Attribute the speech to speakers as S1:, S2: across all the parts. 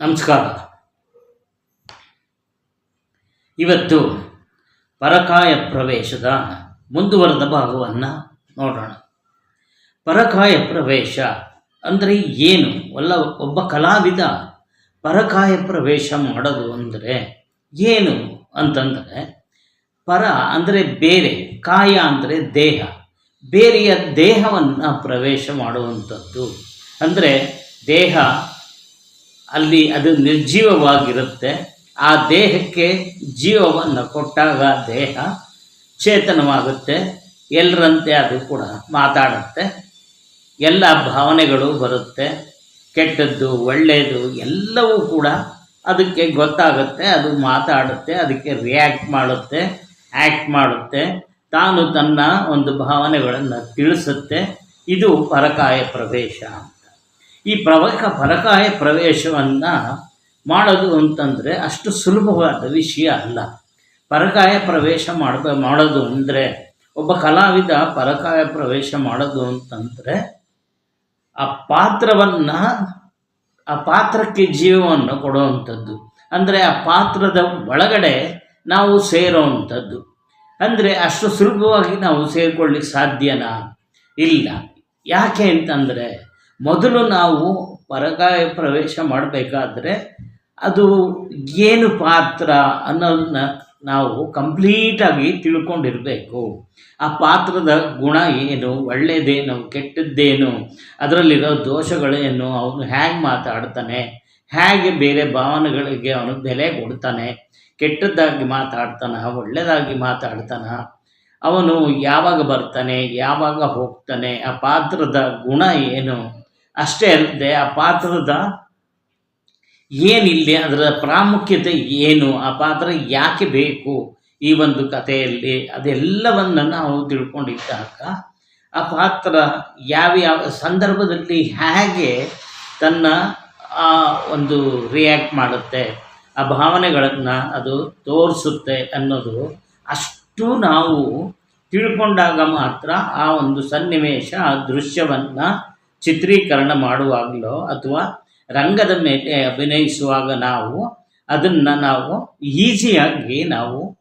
S1: ನಮಸ್ಕಾರ. ಇವತ್ತು ಪರಕಾಯ ಪ್ರವೇಶದ ಮುಂದುವರೆದ ಭಾಗವನ್ನು ನೋಡೋಣ. ಪರಕಾಯ ಪ್ರವೇಶ ಅಂದರೆ ಏನು? ಒಲ್ಲ, ಒಬ್ಬ ಕಲಾವಿದ ಪರಕಾಯ ಪ್ರವೇಶ ಮಾಡೋದು ಅಂದರೆ ಏನು ಅಂತಂದರೆ ಪರ ಅಂದರೆ ಬೇರೆ, ಕಾಯ ಅಂದರೆ ದೇಹ. ಬೇರೆಯ ದೇಹವನ್ನು ಪ್ರವೇಶ ಮಾಡುವಂಥದ್ದು ಅಂದರೆ ದೇಹ ಅಲ್ಲಿ ಅದು ನಿರ್ಜೀವವಾಗಿರುತ್ತೆ. ಆ ದೇಹಕ್ಕೆ ಜೀವವನ್ನು ಕೊಟ್ಟಾಗ ದೇಹ ಚೇತನವಾಗುತ್ತೆ. ಎಲ್ಲರಂತೆ ಅದು ಕೂಡ ಮಾತಾಡುತ್ತೆ. ಎಲ್ಲ ಭಾವನೆಗಳು ಬರುತ್ತೆ. ಕೆಟ್ಟದ್ದು, ಒಳ್ಳೆಯದು ಎಲ್ಲವೂ ಕೂಡ ಅದಕ್ಕೆ ಗೊತ್ತಾಗುತ್ತೆ. ಅದು ಮಾತಾಡುತ್ತೆ, ಅದಕ್ಕೆ ರಿಯಾಕ್ಟ್ ಮಾಡುತ್ತೆ ಆ್ಯಕ್ಟ್ ಮಾಡುತ್ತೆ. ತಾನು ತನ್ನ ಒಂದು ಭಾವನೆಗಳನ್ನು ತಿಳಿಸುತ್ತೆ. ಇದು ಪರಕಾಯ ಪ್ರವೇಶ. ಈ ಪ್ರವಕ ಪರಕಾಯ ಪ್ರವೇಶವನ್ನು ಮಾಡೋದು ಅಂತಂದರೆ ಅಷ್ಟು ಸುಲಭವಾದ ವಿಷಯ ಅಲ್ಲ. ಪರಕಾಯ ಪ್ರವೇಶ ಮಾಡಬ, ಮಾಡೋದು ಅಂದರೆ ಒಬ್ಬ ಕಲಾವಿದ ಪರಕಾಯ ಪ್ರವೇಶ ಮಾಡೋದು ಅಂತಂದರೆ ಆ ಪಾತ್ರವನ್ನು, ಆ ಪಾತ್ರಕ್ಕೆ ಜೀವವನ್ನು ಕೊಡುವಂಥದ್ದು. ಅಂದರೆ ಆ ಪಾತ್ರದ ಒಳಗಡೆ ನಾವು ಸೇರೋವಂಥದ್ದು. ಅಂದರೆ ಅಷ್ಟು ಸುಲಭವಾಗಿ ನಾವು ಸೇರಿಕೊಳ್ಳಿಕ್ಕೆ ಸಾಧ್ಯನಾ? ಇಲ್ಲ. ಯಾಕೆ ಅಂತಂದರೆ ಮೊದಲು ನಾವು ಪರಕಾಯ ಪ್ರವೇಶ ಮಾಡಬೇಕಾದ್ರೆ ಅದು ಏನು ಪಾತ್ರ ಅನ್ನೋದನ್ನ ನಾವು ಕಂಪ್ಲೀಟಾಗಿ ತಿಳ್ಕೊಂಡಿರಬೇಕು. ಆ ಪಾತ್ರದ ಗುಣ ಏನು ಒಳ್ಳೆಯದೇನು ಕೆಟ್ಟದ್ದೇನು, ಅದರಲ್ಲಿರೋ ದೋಷಗಳೇನು, ಅವನು ಹೇಗೆ ಮಾತಾಡ್ತಾನೆ ಹೇಗೆ ಬೇರೆ ಭಾವನೆಗಳಿಗೆ ಅವನು ಬೆಲೆ ಕೊಡ್ತಾನೆ, ಕೆಟ್ಟದ್ದಾಗಿ ಮಾತಾಡ್ತಾನ ಒಳ್ಳೆಯದಾಗಿ ಮಾತಾಡ್ತಾನ, ಅವನು ಯಾವಾಗ ಬರ್ತಾನೆ, ಯಾವಾಗ ಹೋಗ್ತಾನೆ, ಆ ಪಾತ್ರದ ಗುಣ ಏನು ಅಷ್ಟೇ ಅಲ್ಲದೆ ಆ ಪಾತ್ರದ ಏನಿಲ್ಲಿ, ಅದರ ಪ್ರಾಮುಖ್ಯತೆ ಏನು, ಆ ಪಾತ್ರ ಯಾಕೆ ಬೇಕು ಈ ಒಂದು ಕಥೆಯಲ್ಲಿ, ಅದೆಲ್ಲವನ್ನು ನಾವು ತಿಳ್ಕೊಂಡಿದ್ದಾಗ ಆ ಪಾತ್ರ ಯಾವ್ಯಾವ ಸಂದರ್ಭದಲ್ಲಿ ಹೇಗೆ ತನ್ನ, ಆ, ಒಂದು ರಿಯಾಕ್ಟ್ ಮಾಡುತ್ತೆ, ಆ ಭಾವನೆಗಳನ್ನು ಅದು ತೋರಿಸುತ್ತೆ ಅನ್ನೋದು ಅಷ್ಟು ನಾವು ತಿಳ್ಕೊಂಡಾಗ ಮಾತ್ರ ಆ ಒಂದು ಸನ್ನಿವೇಶ, ಆ ದೃಶ್ಯವನ್ನು ಚಿತ್ರೀಕರಣ ಮಾಡುವಾಗಲೋ ಅಥವಾ ರಂಗದ ಮೇಲೆ ಅಭಿನಯಿಸುವಾಗ ನಾವು ಅದನ್ನು ನಾವು ಈಸಿಯಾಗಿ ನಾವು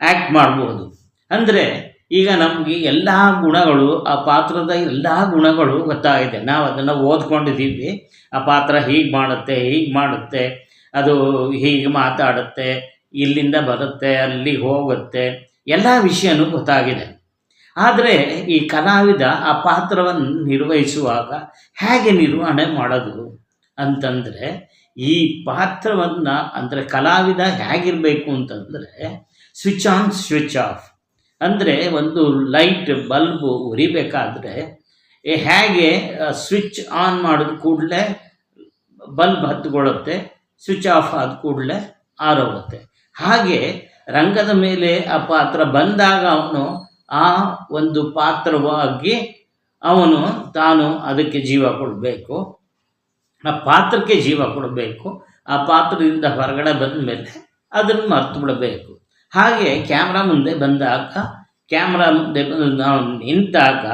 S1: ಆ್ಯಕ್ಟ್ ಮಾಡ್ಬೋದು. ಅಂದರೆ ಈಗ ನಮಗೆ ಎಲ್ಲ ಗುಣಗಳು, ಆ ಪಾತ್ರದ ಎಲ್ಲ ಗುಣಗಳು ಗೊತ್ತಾಗಿದೆ. ನಾವು ಅದನ್ನು ಓದ್ಕೊಂಡಿದ್ದೀವಿ. ಆ ಪಾತ್ರ ಹೀಗೆ ಮಾಡುತ್ತೆ ಹೀಗೆ ಮಾಡುತ್ತೆ. ಅದು ಹೀಗೆ ಮಾತಾಡುತ್ತೆ, ಇಲ್ಲಿಂದ ಬರುತ್ತೆ ಅಲ್ಲಿಗೆ ಹೋಗುತ್ತೆ. ಎಲ್ಲ ವಿಷಯನೂ ಗೊತ್ತಾಗಿದೆ. ಆದರೆ ಈ ಕಲಾವಿದ ಆ ಪಾತ್ರವನ್ನು ನಿರ್ವಹಿಸುವಾಗ ಹೇಗೆ ನಿರ್ವಹಣೆ ಮಾಡೋದು ಅಂತಂದರೆ, ಈ ಪಾತ್ರವನ್ನು ಅಂದರೆ ಕಲಾವಿದ ಹೇಗಿರಬೇಕು ಅಂತಂದರೆ ಸ್ವಿಚ್ ಆನ್ ಸ್ವಿಚ್ ಆಫ್ ಅಂದರೆ ಒಂದು ಲೈಟ್ ಬಲ್ಬು ಉರಿಬೇಕಾದ್ರೆ ಹೇಗೆ ಸ್ವಿಚ್ ಆನ್ ಮಾಡಿದ ಕೂಡಲೇ, ಬಲ್ಬ್ ಹತ್ಕೊಳ್ಳುತ್ತೆ ಸ್ವಿಚ್ ಆಫ್ ಆದ ಕೂಡಲೇ ಆರೋಗುತ್ತೆ. ಹಾಗೆ ರಂಗದ ಮೇಲೆ ಆ ಪಾತ್ರ ಬಂದಾಗ ಅವನು ಆ ಒಂದು ಪಾತ್ರವಾಗಿ ಅವನು ತಾನು ಅದಕ್ಕೆ ಜೀವ ಕೊಡಬೇಕು. ಆ ಪಾತ್ರಕ್ಕೆ ಜೀವ ಕೊಡಬೇಕು. ಆ ಪಾತ್ರದಿಂದ ಹೊರಗಡೆ ಬಂದ ಮೇಲೆ ಅದನ್ನು ಮರ್ತು ಬಿಡಬೇಕು. ಹಾಗೆ ಕ್ಯಾಮ್ರಾ ಮುಂದೆ ಬಂದಾಗ, ಕ್ಯಾಮ್ರಾ ಮುಂದೆ ಬಂದು ನಾವು ನಿಂತಾಗ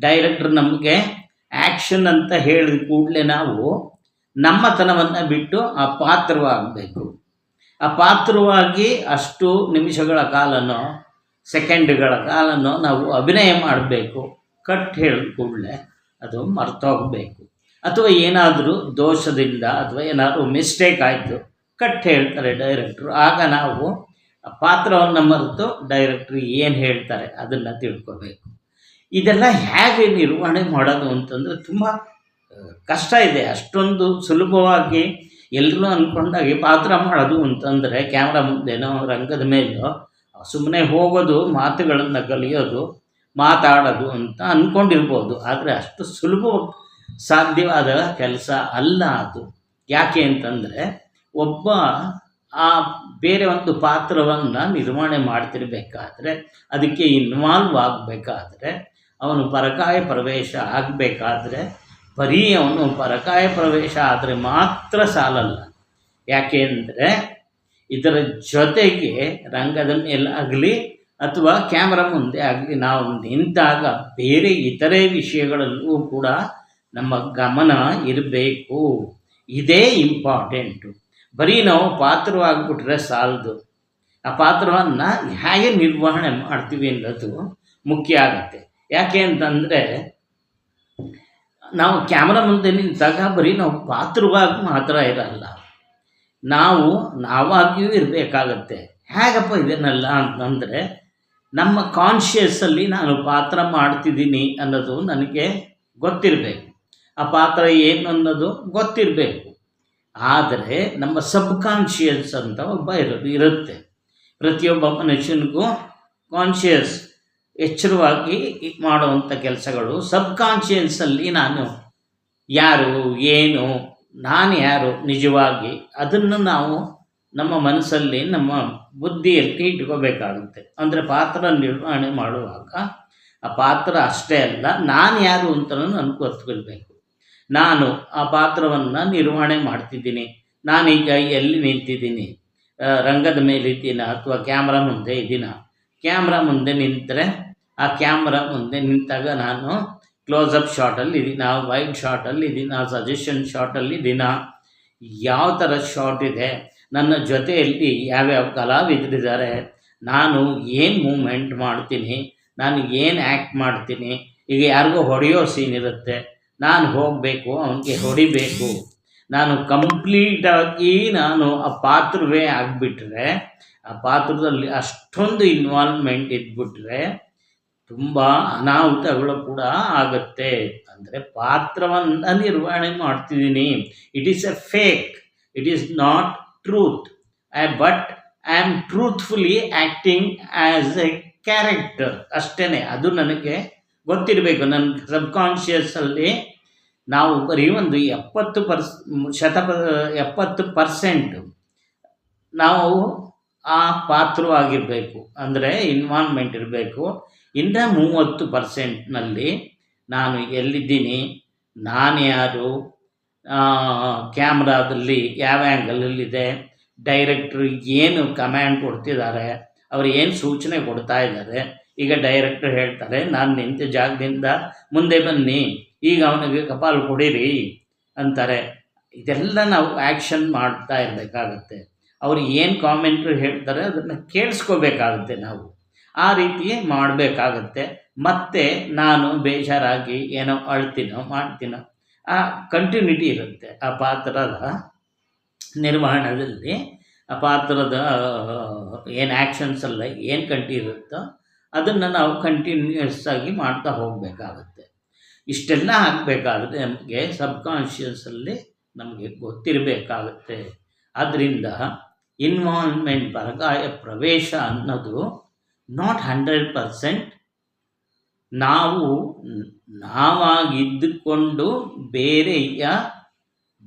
S1: ಡೈರೆಕ್ಟ್ರ್ ನಮಗೆ ಆ್ಯಕ್ಷನ್ ಅಂತ ಹೇಳಿದ ಕೂಡಲೇ ನಾವು ನಮ್ಮತನವನ್ನು ಬಿಟ್ಟು ಆ ಪಾತ್ರವಾಗಬೇಕು. ಆ ಪಾತ್ರವಾಗಿ ಅಷ್ಟು ನಿಮಿಷಗಳ ಕಾಲನೋ ಸೆಕೆಂಡ್ಗಳ ಕಾಲನ್ನು ನಾವು ಅಭಿನಯ ಮಾಡಬೇಕು. ಕಟ್ ಹೇಳಿದ ಕೂಡಲೇ ಅದು ಮರ್ತೋಗಬೇಕು. ಅಥವಾ ಏನಾದರೂ ದೋಷದಿಂದ ಅಥವಾ ಏನಾದರೂ ಮಿಸ್ಟೇಕ್ ಆಯಿತು, ಕಟ್ ಹೇಳ್ತಾರೆ ಡೈರೆಕ್ಟ್ರು ಆಗ ನಾವು ಪಾತ್ರವನ್ನು ಮರೆತು ಡೈರೆಕ್ಟ್ರು ಏನು ಹೇಳ್ತಾರೆ ಅದನ್ನು ತಿಳ್ಕೋಬೇಕು. ಇದೆಲ್ಲ ಹೇಗೆ ನಿರ್ವಹಣೆ ಮಾಡೋದು ಅಂತಂದರೆ ತುಂಬ ಕಷ್ಟ ಇದೆ. ಅಷ್ಟೊಂದು ಸುಲಭವಾಗಿ ಎಲ್ಲರೂ ಅಂದ್ಕೊಂಡಾಗೆ ಪಾತ್ರ ಮಾಡೋದು ಅಂತಂದರೆ ಕ್ಯಾಮ್ರಾ ಮುಂದೆನೋ ರಂಗದ ಮೇಲೋ ಸುಮ್ಮನೆ ಹೋಗೋದು, ಮಾತುಗಳನ್ನು ಕಲಿಯೋದು, ಮಾತಾಡೋದು ಅಂತ ಅಂದ್ಕೊಂಡಿರ್ಬೋದು ಆದರೆ ಅಷ್ಟು ಸುಲಭ ಸಾಧ್ಯವಾದ ಕೆಲಸ ಅಲ್ಲ ಅದು. ಯಾಕೆ ಅಂತಂದರೆ ಒಬ್ಬ ಆ ಬೇರೆ ಒಂದು ಪಾತ್ರವನ್ನು ನಿರ್ವಹಣೆ ಮಾಡ್ತಿರ್ಬೇಕಾದ್ರೆ, ಅದಕ್ಕೆ ಇನ್ವಾಲ್ವ್ ಆಗಬೇಕಾದ್ರೆ, ಅವನು ಪರಕಾಯ ಪ್ರವೇಶ ಆಗಬೇಕಾದ್ರೆ, ಬರೀ ಅವನು ಪರಕಾಯ ಪ್ರವೇಶ ಆದರೆ ಮಾತ್ರ ಸಾಲಲ್ಲ. ಯಾಕೆ ಅಂದರೆ ಇದರ ಜೊತೆಗೆ ರಂಗದಲ್ಲಿ ಎಲ್ಲ ಆಗಲಿ ಅಥವಾ ಕ್ಯಾಮ್ರಾ ಮುಂದೆ ಆಗಲಿ ನಾವು ನಿಂತಾಗ ಬೇರೆ ಇತರೆ ವಿಷಯಗಳಲ್ಲೂ ಕೂಡ ನಮ್ಮ ಗಮನ ಇರಬೇಕು. ಇದೇ ಇಂಪಾರ್ಟೆಂಟು ಬರೀ ನಾವು ಪಾತ್ರವಾಗಿಬಿಟ್ರೆ ಸಾಲದು. ಆ ಪಾತ್ರವನ್ನು ಹೇಗೆ ನಿರ್ವಹಣೆ ಮಾಡ್ತೀವಿ ಅನ್ನೋದು ಮುಖ್ಯ ಆಗುತ್ತೆ. ಯಾಕೆ ಅಂತಂದರೆ ನಾವು ಕ್ಯಾಮ್ರಾ ಮುಂದೆ ನಿಂತಾಗ ಬರೀ ನಾವು ಪಾತ್ರವಾಗಿ ಮಾತ್ರ ಇರಲ್ಲ. ನಾವು, ನಾವಾಗಿಯೂ ಇರಬೇಕಾಗತ್ತೆ. ಹೇಗಪ್ಪ ಇದೇನಲ್ಲ ಅಂತಂದರೆ, ನಮ್ಮ ಕಾನ್ಷಿಯಸ್ಸಲ್ಲಿ ನಾನು ಪಾತ್ರ ಮಾಡ್ತಿದ್ದೀನಿ ಅನ್ನೋದು ನನಗೆ ಗೊತ್ತಿರಬೇಕು. ಆ ಪಾತ್ರ ಏನು ಅನ್ನೋದು ಗೊತ್ತಿರಬೇಕು. ಆದರೆ ನಮ್ಮ ಸಬ್ ಕಾನ್ಷಿಯಸ್ ಅಂತ ಒಬ್ಬ ಇರೋದು, ಇರುತ್ತೆ. ಪ್ರತಿಯೊಬ್ಬ ಮನುಷ್ಯನಿಗೂ ಕಾನ್ಷಿಯಸ್ ಎಚ್ಚರವಾಗಿ ಮಾಡುವಂಥ ಕೆಲಸಗಳು ಸಬ್ ಕಾನ್ಷಿಯನ್ಸಲ್ಲಿ ನಾನು ಯಾರು, ಏನು ನಾನು ಯಾರು ನಿಜವಾಗಿ ಅದನ್ನು ನಾವು ನಮ್ಮ ಮನಸ್ಸಲ್ಲಿ, ನಮ್ಮ ಬುದ್ಧಿಯಲ್ಲಿ ಇಟ್ಕೋಬೇಕಾಗುತ್ತೆ. ಅಂದರೆ ಪಾತ್ರ ನಿರ್ವಹಣೆ ಮಾಡುವಾಗ, ಆ ಪಾತ್ರ ಅಷ್ಟೇ ಅಲ್ಲ, ನಾನು ಯಾರು ಅಂತ ನನಗೆ ಗೊತ್ತುಕೊಳ್ಬೇಕು. ನಾನು ಆ ಪಾತ್ರವನ್ನು ನಿರ್ವಹಣೆ ಮಾಡ್ತಿದ್ದೀನಿ. ನಾನೀಗ ಎಲ್ಲಿ ನಿಂತಿದ್ದೀನಿ? ರಂಗದ ಮೇಲೆ ಇದ್ದೀನ ಅಥವಾ ಕ್ಯಾಮ್ರಾ ಮುಂದೆ ಇದ್ದೀನ? ಕ್ಯಾಮ್ರಾ ಮುಂದೆ ನಿಂತರೆ, ಆ ಕ್ಯಾಮ್ರಾ ಮುಂದೆ ನಿಂತಾಗ ನಾನು ಕ್ಲೋಸಪ್ ಶಾಟಲ್ಲಿ ಇದ್ದೀನ ವೈಡ್ ಶಾಟಲ್ಲಿ ಇದ್ದೀನ ಸಜೆಷನ್ ಶಾಟಲ್ಲಿ ದಿನ ಯಾವ ಥರ ಶಾರ್ಟ್ ಇದೆ? ನನ್ನ ಜೊತೆಯಲ್ಲಿ ಯಾವ್ಯಾವ ಕಲಾವಿದರಿದ್ದಾರೆ? ನಾನು ಏನು ಮೂಮೆಂಟ್ ಮಾಡ್ತೀನಿ? ನಾನು ಏನು ಆ್ಯಕ್ಟ್ ಮಾಡ್ತೀನಿ? ಈಗ ಯಾರಿಗೋ ಹೊಡೆಯೋ ಸೀನ್ ಇರುತ್ತೆ. ನಾನು ಹೋಗಬೇಕು, ಅವನಿಗೆ ಹೊಡಿಬೇಕು. ನಾನು ಕಂಪ್ಲೀಟಾಗಿ ನಾನು ಆ ಪಾತ್ರವೇ ಆಗಿಬಿಟ್ರೆ, ಆ ಪಾತ್ರದಲ್ಲಿ ಅಷ್ಟೊಂದು ಇನ್ವಾಲ್ವ್ಮೆಂಟ್ ಇದ್ಬಿಟ್ರೆ ತುಂಬ ಅನಾಹುತಗಳು ಕೂಡ ಆಗುತ್ತೆ ಅಂದರೆ ಪಾತ್ರವನ್ನು ನಿರ್ವಹಣೆ ಮಾಡ್ತಿದ್ದೀನಿ. It is a fake it is not truth I but I am truthfully acting as a character ಅಷ್ಟೇ ಅದು ನನಗೆ ಗೊತ್ತಿರಬೇಕು. ನನ್ನ ಸಬ್ಕಾನ್ಷಿಯಸ್ಸಲ್ಲಿ ನಾವು ಬರೀ ಒಂದು ಎಪ್ಪತ್ತು ಪರ್ಸ್, ಶತಪ, ಎಪ್ಪತ್ತು ಪರ್ಸೆಂಟ್ ನಾವು ಆ ಪಾತ್ರವಾಗಿರಬೇಕು. ಅಂದರೆ ಇನ್ವಾಲ್ವ್ಮೆಂಟ್ ಇರಬೇಕು. ಇನ್ನು ಮೂವತ್ತು ಪರ್ಸೆಂಟ್ನಲ್ಲಿ ನಾನು ಎಲ್ಲಿದ್ದೀನಿ? ನಾನು ಯಾರು? ಕ್ಯಾಮ್ರಾದಲ್ಲಿ ಯಾವ ಆ್ಯಂಗಲಲ್ಲಿದೆ ಡೈರೆಕ್ಟ್ರು ಏನು ಕಮ್ಯಾಂಡ್ ಕೊಡ್ತಿದ್ದಾರೆ? ಅವರು ಏನು ಸೂಚನೆ ಕೊಡ್ತಾ ಇದ್ದಾರೆ? ಈಗ ಡೈರೆಕ್ಟ್ರ್ ಹೇಳ್ತಾರೆ, ನಾನು ನಿಂತ ಜಾಗದಿಂದ ಮುಂದೆ ಬನ್ನಿ. ಈಗ ಅವನಿಗೆ ಕಪಾಲು ಕೊಡಿರಿ ಅಂತಾರೆ. ಇದೆಲ್ಲ ನಾವು ಆ್ಯಕ್ಷನ್ ಮಾಡ್ತಾ ಇರಬೇಕಾಗತ್ತೆ. ಅವ್ರು ಏನು ಕಾಮೆಂಟ್ರಿ ಹೇಳ್ತಾರೆ, ಅದನ್ನು ಕೇಳಿಸ್ಕೋಬೇಕಾಗುತ್ತೆ ನಾವು. ಆ ರೀತಿ ಮಾಡಬೇಕಾಗತ್ತೆ. ಮತ್ತೆ ನಾನು ಬೇಜಾರಾಗಿ ಏನೋ ಅಳ್ತೀನೋ ಮಾಡ್ತೀನೋ, ಆ ಕಂಟಿನ್ಯೂಟಿ ಇರುತ್ತೆ. ಆ ಪಾತ್ರದ ನಿರ್ವಹಣದಲ್ಲಿ ಆ ಪಾತ್ರದ ಏನು ಆ್ಯಕ್ಷನ್ಸ್ ಅಲ್ಲ, ಏನು ಕಂಟಿ ಇರುತ್ತೋ ಅದನ್ನು ನಾವು ಕಂಟಿನ್ಯೂಯಸ್ ಆಗಿ ಮಾಡ್ತಾ ಹೋಗಬೇಕಾಗುತ್ತೆ. ಇಷ್ಟೆಲ್ಲ ಆಗಬೇಕಾದ್ರೆ ನಮಗೆ ಸಬ್ಕಾನ್ಷಿಯಸಲ್ಲಿ ನಮಗೆ ಗೊತ್ತಿರಬೇಕಾಗುತ್ತೆ. ಆದ್ದರಿಂದ ಇನ್ವಾಲ್ವ್ಮೆಂಟ್ ಬರಗಾಯ ಪ್ರವೇಶ ಅನ್ನೋದು ನಾಟ್ ಹಂಡ್ರೆಡ್ ಪರ್ಸೆಂಟ್ ನಾವು ನಾವಾಗಿದ್ದುಕೊಂಡು ಬೇರೆಯ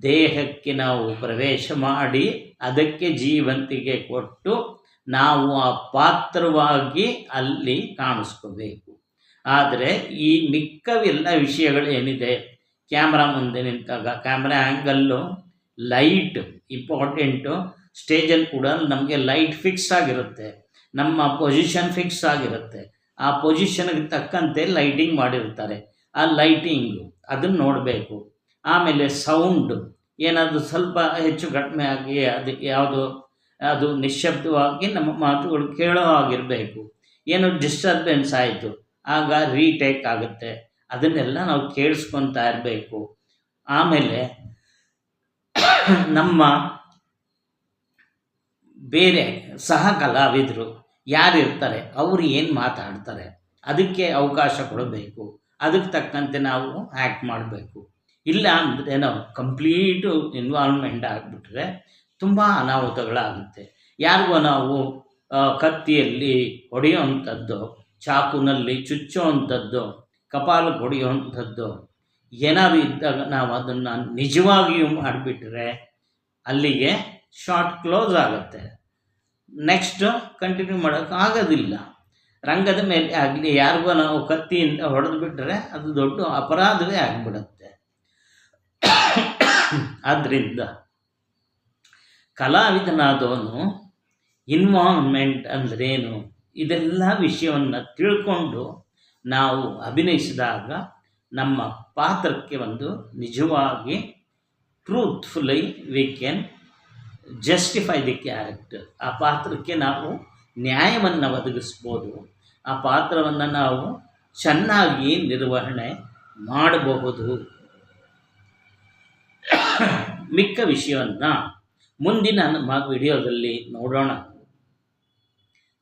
S1: ದೇಹಕ್ಕೆ ನಾವು ಪ್ರವೇಶ ಮಾಡಿ ಅದಕ್ಕೆ ಜೀವಂತಿಕೆ ಕೊಟ್ಟು ನಾವು ಆ ಪಾತ್ರವಾಗಿ ಅಲ್ಲಿ ಕಾಣಿಸ್ಕೋಬೇಕು. ಆದರೆ ಈ ಮಿಕ್ಕವೆಲ್ಲ ವಿಷಯಗಳೇನಿದೆ ಕ್ಯಾಮ್ರಾ ಮುಂದೆ ನಿಂತಾಗ, ಕ್ಯಾಮ್ರಾ ಆ್ಯಂಗಲ್ಲು ಲೈಟ್ ಇಂಪಾರ್ಟೆಂಟು ಸ್ಟೇಜಲ್ಲಿ ಕೂಡ ನಮಗೆ ಲೈಟ್ ಫಿಕ್ಸ್ ಆಗಿರುತ್ತೆ. ನಮ್ಮ ಪೊಸಿಷನ್ ಫಿಕ್ಸ್ ಆಗಿರುತ್ತೆ. ಆ ಪೊಸಿಷನ್ಗೆ ತಕ್ಕಂತೆ ಲೈಟಿಂಗ್ ಮಾಡಿರ್ತಾರೆ. ಆ ಲೈಟಿಂಗು ಅದನ್ನು ನೋಡಬೇಕು. ಆಮೇಲೆ ಸೌಂಡು ಏನಾದರೂ ಸ್ವಲ್ಪ ಹೆಚ್ಚು ಕಡಿಮೆ ಆಗಿ ಅದು ಯಾವುದು, ಅದು ನಿಶ್ಶಬ್ದವಾಗಿ ನಮ್ಮ ಮಾತುಗಳು ಕೇಳೋ ಆಗಿರಬೇಕು ಏನು ಡಿಸ್ಟರ್ಬೆನ್ಸ್ ಆಯಿತು, ಆಗ ರೀಟೇಕ್ ಆಗುತ್ತೆ. ಅದನ್ನೆಲ್ಲ ನಾವು ಕೇಳಿಸ್ಕೊತಾ ಇರಬೇಕು. ಆಮೇಲೆ ನಮ್ಮ ಬೇರೆ ಸಹ ಕಲಾವಿದರು ಯಾರಿರ್ತಾರೆ ಅವರು ಏನು ಮಾತಾಡ್ತಾರೆ, ಅದಕ್ಕೆ ಅವಕಾಶ ಕೊಡಬೇಕು ಅದಕ್ಕೆ ತಕ್ಕಂತೆ ನಾವು ಆ್ಯಕ್ಟ್ ಮಾಡಬೇಕು. ಇಲ್ಲ ಅಂದರೆ ನಾವು ಕಂಪ್ಲೀಟು ಇನ್ವಾಲ್ವ್ಮೆಂಟ್ ಆಗಿಬಿಟ್ರೆ ತುಂಬ ಅನಾಹುತಗಳಾಗುತ್ತೆ. ಯಾರಿಗೋ ನಾವು ಕತ್ತಿಯಲ್ಲಿ ಹೊಡೆಯುವಂಥದ್ದು, ಚಾಕುನಲ್ಲಿ ಚುಚ್ಚುವಂಥದ್ದು ಕಪಾಲು ಹೊಡೆಯುವಂಥದ್ದು, ಏನಾದ್ರು ಇದ್ದಾಗ ನಾವು ಅದನ್ನು ನಿಜವಾಗಿಯೂ ಮಾಡಿಬಿಟ್ರೆ ಅಲ್ಲಿಗೆ ಶಾರ್ಟ್ ಕ್ಲೋಸ್ ಆಗುತ್ತೆ. ನೆಕ್ಸ್ಟ್ ಕಂಟಿನ್ಯೂ ಮಾಡೋಕ್ಕೆ ಆಗೋದಿಲ್ಲ. ರಂಗದ ಮೇಲೆ ಆಗಲಿ, ಯಾರಿಗೂ ನಾವು ಕತ್ತಿಯಿಂದ ಹೊಡೆದು ಬಿಟ್ಟರೆ ಅದು ದೊಡ್ಡ ಅಪರಾಧವೇ ಆಗಿಬಿಡುತ್ತೆ. ಆದ್ದರಿಂದ ಕಲಾವಿದನಾದವನು ಇನ್ವಾಲ್ವ್ಮೆಂಟ್ ಅಂದ್ರೇನು? ಇದೆಲ್ಲ ವಿಷಯವನ್ನು ತಿಳ್ಕೊಂಡು ನಾವು ಅಭಿನಯಿಸಿದಾಗ ನಮ್ಮ ಪಾತ್ರಕ್ಕೆ ಒಂದು ನಿಜವಾಗಿ truthfully we can justify the character ಆ ಪಾತ್ರಕ್ಕೆ ನಾವು ನ್ಯಾಯವನ್ನು ಒದಗಿಸ್ಬೋದು. ಆ ಪಾತ್ರವನ್ನು ನಾವು ಚೆನ್ನಾಗಿ ನಿರ್ವಹಣೆ ಮಾಡಬಹುದು. ಮಿಕ್ಕ ವಿಷಯವನ್ನು ಮುಂದಿನ ನಮ್ಮ ವಿಡಿಯೋದಲ್ಲಿ ನೋಡೋಣ.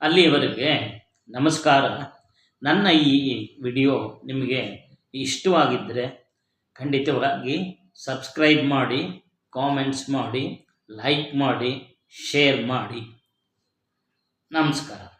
S1: ಅಲ್ಲಿಯವರೆಗೆ ನಮಸ್ಕಾರ. ನನ್ನ ಈ ವಿಡಿಯೋ ನಿಮಗೆ ಇಷ್ಟವಾಗಿದ್ದರೆ ಖಂಡಿತವಾಗಿ ಸಬ್ಸ್ಕ್ರೈಬ್ ಮಾಡಿ, ಕಾಮೆಂಟ್ಸ್ ಮಾಡಿ ಲೈಕ್ ಮಾಡಿ ಶೇರ್ ಮಾಡಿ. ನಮಸ್ಕಾರ.